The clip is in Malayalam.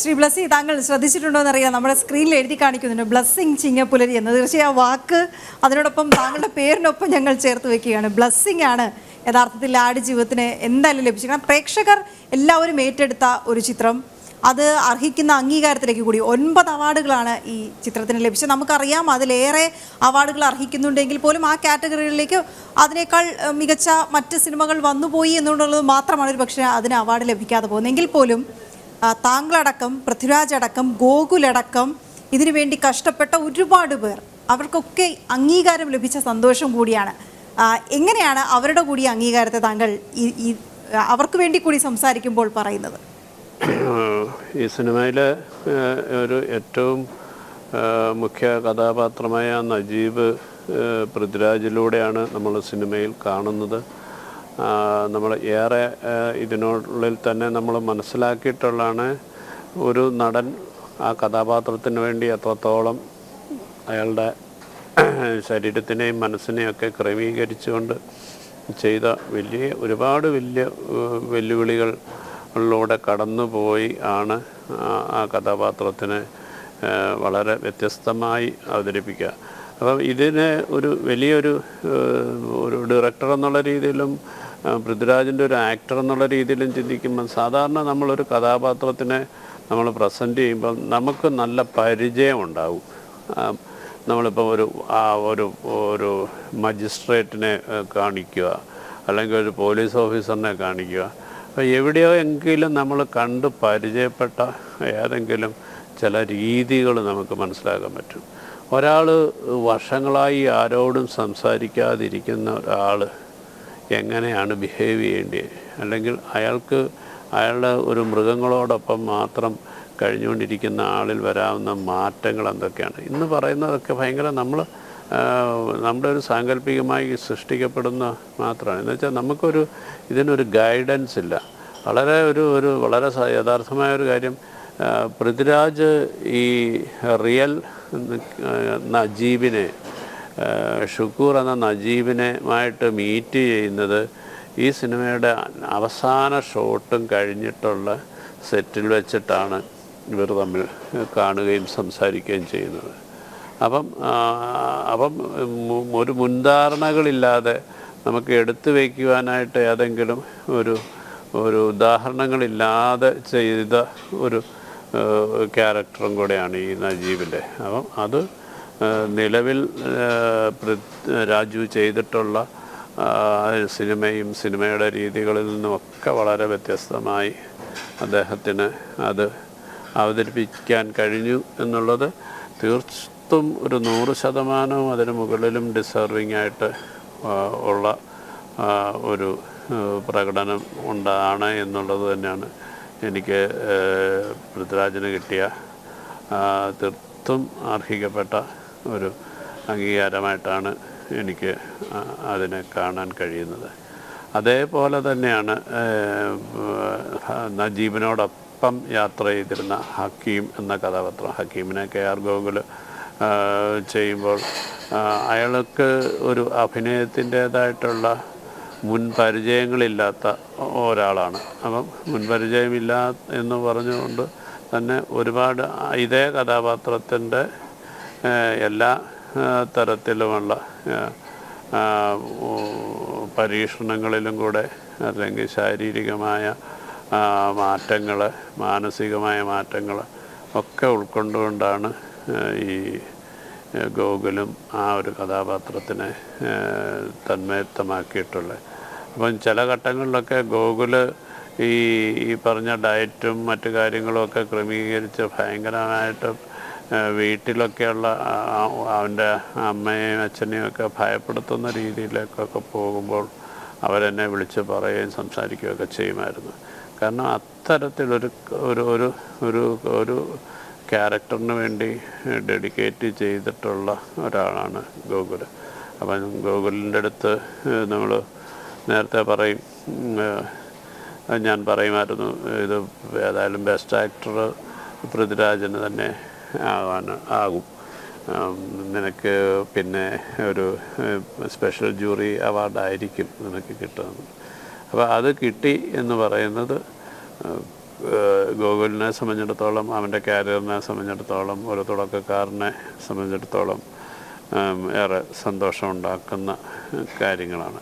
ശ്രീ ബ്ലസ്സി താങ്കൾ ശ്രദ്ധിച്ചിട്ടുണ്ടോ എന്നറിയാം നമ്മുടെ സ്ക്രീനിൽ എഴുതി കാണിക്കുന്നുണ്ട്. ബ്ലസ്സിങ് ചിങ്ങപ്പുലരി എന്ന് തീർച്ചയായും ആ വാക്ക് അതിനോടൊപ്പം താങ്കളുടെ പേരിനൊപ്പം ഞങ്ങൾ ചേർത്ത് വെക്കുകയാണ്. ബ്ലസ്സിങ് ആണ് യഥാർത്ഥത്തിൽ ആട് ജീവിതത്തിന് എന്തായാലും കാരണം പ്രേക്ഷകർ എല്ലാവരും ഏറ്റെടുത്ത ഒരു ചിത്രം. അത് അർഹിക്കുന്ന അംഗീകാരത്തിലേക്ക് കൂടി ഒൻപത് അവാർഡുകളാണ് ഈ ചിത്രത്തിന് ലഭിച്ചത്. നമുക്കറിയാം അതിലേറെ അവാർഡുകൾ അർഹിക്കുന്നുണ്ടെങ്കിൽ പോലും ആ കാറ്റഗറികളിലേക്ക് അതിനേക്കാൾ മികച്ച മറ്റ് സിനിമകൾ വന്നുപോയി എന്നുള്ളത് മാത്രമാണ് ഒരു പക്ഷേ അതിന് അവാർഡ് ലഭിക്കാതെ പോകുന്നതെങ്കിൽ പോലും താങ്കളടക്കം പൃഥ്വിരാജ് അടക്കം ഗോകുലടക്കം ഇതിനു വേണ്ടി കഷ്ടപ്പെട്ട ഒരുപാട് പേർ അവർക്കൊക്കെ അംഗീകാരം ലഭിച്ച സന്തോഷം കൂടിയാണ്. എങ്ങനെയാണ് അവരുടെ കൂടി അംഗീകാരത്തെ താങ്കൾ ഈ അവർക്ക് വേണ്ടി കൂടി സംസാരിക്കുമ്പോൾ പറയുന്നത്? ഈ സിനിമയിലെ ഒരു ഏറ്റവും മുഖ്യ കഥാപാത്രമായ നജീബ് പൃഥ്വിരാജിലൂടെയാണ് നമ്മൾ സിനിമയിൽ കാണുന്നത്. നമ്മൾ ഏറെ ഇതിനുള്ളിൽ തന്നെ നമ്മൾ മനസ്സിലാക്കിയിട്ടുള്ളതാണ് ഒരു നടൻ ആ കഥാപാത്രത്തിന് വേണ്ടി എത്രത്തോളം അയാളുടെ ശരീരത്തിനെയും മനസ്സിനെയും ഒക്കെ ക്രമീകരിച്ചുകൊണ്ട് ചെയ്ത വലിയ ഒരുപാട് വലിയ വെല്ലുവിളികളിലൂടെ കടന്നുപോയി ആണ് ആ- കഥാപാത്രത്തിന് വളരെ വ്യത്യസ്തമായി അവതരിപ്പിക്കുക. അപ്പം ഇതിന് ഒരു വലിയൊരു ഒരു ഡയറക്ടർ എന്നുള്ള രീതിയിലും പൃഥ്വിരാജിന്റെ ഒരു ആക്ടർ എന്നുള്ള രീതിയിലും ചിന്തിക്കുമ്പം സാധാരണ നമ്മളൊരു കഥാപാത്രത്തിനെ നമ്മൾ പ്രസന്റ് ചെയ്യുമ്പം നമുക്ക് നല്ല പരിചയം ഉണ്ടാവും. നമ്മളിപ്പോൾ ഒരു ആ ഒരു ഒരു മജിസ്ട്രേറ്റിനെ കാണിക്കുക അല്ലെങ്കിൽ ഒരു പോലീസ് ഓഫീസറിനെ കാണിക്കുക. അപ്പോൾ എവിടെയോ എങ്കിലും നമ്മൾ കണ്ട് പരിചയപ്പെട്ട ഏതെങ്കിലും ചില രീതികൾ നമുക്ക് മനസ്സിലാക്കാൻ പറ്റും. ഒരാൾ വർഷങ്ങളായി ആരോടും സംസാരിക്കാതിരിക്കുന്ന ഒരാൾ എങ്ങനെയാണ് ബിഹേവ് ചെയ്യേണ്ടത്? അല്ലെങ്കിൽ അയാൾക്ക് അയാളുടെ ഒരു മൃഗങ്ങളോടൊപ്പം മാത്രം കഴിഞ്ഞുകൊണ്ടിരിക്കുന്ന ആളിൽ വരാവുന്ന മാറ്റങ്ങൾ എന്തൊക്കെയാണ്? ഇന്ന് പറയുന്നതൊക്കെ ഭയങ്കര നമ്മൾ നമ്മുടെ ഒരു സാങ്കല്പികമായി സൃഷ്ടിക്കപ്പെടുന്ന മാത്രമാണ്. എന്ന് വെച്ചാൽ നമുക്കൊരു ഇതിനൊരു ഗൈഡൻസ് ഇല്ല. വളരെ ഒരു ഒരു വളരെ യഥാർത്ഥമായ ഒരു കാര്യം പൃഥ്വിരാജ് ഈ റിയൽ നജീബിനെ ഷുക്കൂർ എന്ന നജീബിനുമായിട്ട് മീറ്റ് ചെയ്യുന്നത് ഈ സിനിമയുടെ അവസാന ഷോട്ടും കഴിഞ്ഞിട്ടുള്ള സെറ്റിൽ വെച്ചിട്ടാണ് ഇവർ തമ്മിൽ കാണുകയും സംസാരിക്കുകയും ചെയ്യുന്നത്. അപ്പം അപ്പം ഒരു മുൻധാരണകളില്ലാതെ നമുക്ക് എടുത്തു വയ്ക്കുവാനായിട്ട് ഏതെങ്കിലും ഒരു ഒരു ഉദാഹരണങ്ങളില്ലാതെ ചെയ്ത ഒരു ക്യാരക്ടറും കൂടെയാണ് ഈ നജീബിന്റെ. അപ്പം അത് നിലവിൽ രാജു ചെയ്തിട്ടുള്ള സിനിമയും സിനിമയുടെ രീതികളിൽ നിന്നുമൊക്കെ വളരെ വ്യത്യസ്തമായി അദ്ദേഹത്തിന് അത് അവതരിപ്പിക്കാൻ കഴിഞ്ഞു എന്നുള്ളത് തീർത്തും ഒരു നൂറ് ശതമാനവും അതിന് മുകളിലും ഡിസേർവിംഗ് ആയിട്ട് ഉള്ള ഒരു പ്രകടനം ഉണ്ടാണ് എന്നുള്ളത് തന്നെയാണ് എനിക്ക് പൃഥ്വിരാജിന് കിട്ടിയ തീർത്തും അർഹിക്കപ്പെട്ട ഒരു അംഗീകാരമായിട്ടാണ് എനിക്ക് അതിനെ കാണാൻ കഴിയുന്നത്. അതേപോലെ തന്നെയാണ് നജീബിനോടൊപ്പം യാത്ര ചെയ്തിരുന്ന ഹക്കീം എന്ന കഥാപാത്രം. ഹക്കീമിനെ കെ ആർ ഗോകുൽ ചെയ്യുമ്പോൾ അയാൾക്ക് ഒരു അഭിനയത്തിന്റേതായിട്ടുള്ള മുൻ പരിചയങ്ങളില്ലാത്ത ഒരാളാണ്. അപ്പം മുൻപരിചയമില്ല എന്ന് പറഞ്ഞുകൊണ്ട് തന്നെ ഒരുപാട് ഇതേ കഥാപാത്രത്തിന്റെ എല്ലാ തരത്തിലുമുള്ള പരീക്ഷണങ്ങളിലും കൂടെ അല്ലെങ്കിൽ ശാരീരികമായ മാറ്റങ്ങൾ മാനസികമായ മാറ്റങ്ങൾ ഒക്കെ ഉൾക്കൊണ്ടുകൊണ്ടാണ് ഈ ഗോകുലും ആ ഒരു കഥാപാത്രത്തിനെ തന്മയത്തമാക്കിയിട്ടുള്ളത് അപ്പം ചില ഘട്ടങ്ങളിലൊക്കെ ഗോകുൽ ഈ ഈ പറഞ്ഞ ഡയറ്റും മറ്റു കാര്യങ്ങളുമൊക്കെ ക്രമീകരിച്ച് ഭയങ്കരമായിട്ട് വീട്ടിലൊക്കെയുള്ള അവന്റെ അമ്മയെയും അച്ഛനെയും ഒക്കെ ഭയപ്പെടുത്തുന്ന രീതിയിലേക്കൊക്കെ പോകുമ്പോൾ അവരെന്നെ വിളിച്ച് പറയുകയും സംസാരിക്കുകയൊക്കെ ചെയ്യുമായിരുന്നു. കാരണം അത്തരത്തിലൊരു ഒരു ഒരു ഒരു ക്യാരക്ടറിന് വേണ്ടി ഡെഡിക്കേറ്റ് ചെയ്തിട്ടുള്ള ഒരാളാണ് ഗോകുൽ അപ്പം ഗോകുലിന്റെ അടുത്ത് നമ്മൾ നേരത്തെ പറയും ഞാൻ പറയുമായിരുന്നു ഇത് ഏതായാലും ബെസ്റ്റ് ആക്ടർ പൃഥ്വിരാജന് തന്നെ ആവാൻ ആകും. നിനക്ക് പിന്നെ ഒരു സ്പെഷ്യൽ ജൂറി അവാർഡായിരിക്കും നിനക്ക് കിട്ടുന്നത്. അപ്പോൾ അത് കിട്ടി എന്ന് പറയുന്നത് ഗോകുലിനെ സംബന്ധിച്ചിടത്തോളം അവന്റെ കാരിയറിനെ സംബന്ധിച്ചിടത്തോളം ഒരു തുടക്കക്കാരനെ സംബന്ധിച്ചിടത്തോളം ഏറെ സന്തോഷമുണ്ടാക്കുന്ന കാര്യങ്ങളാണ്.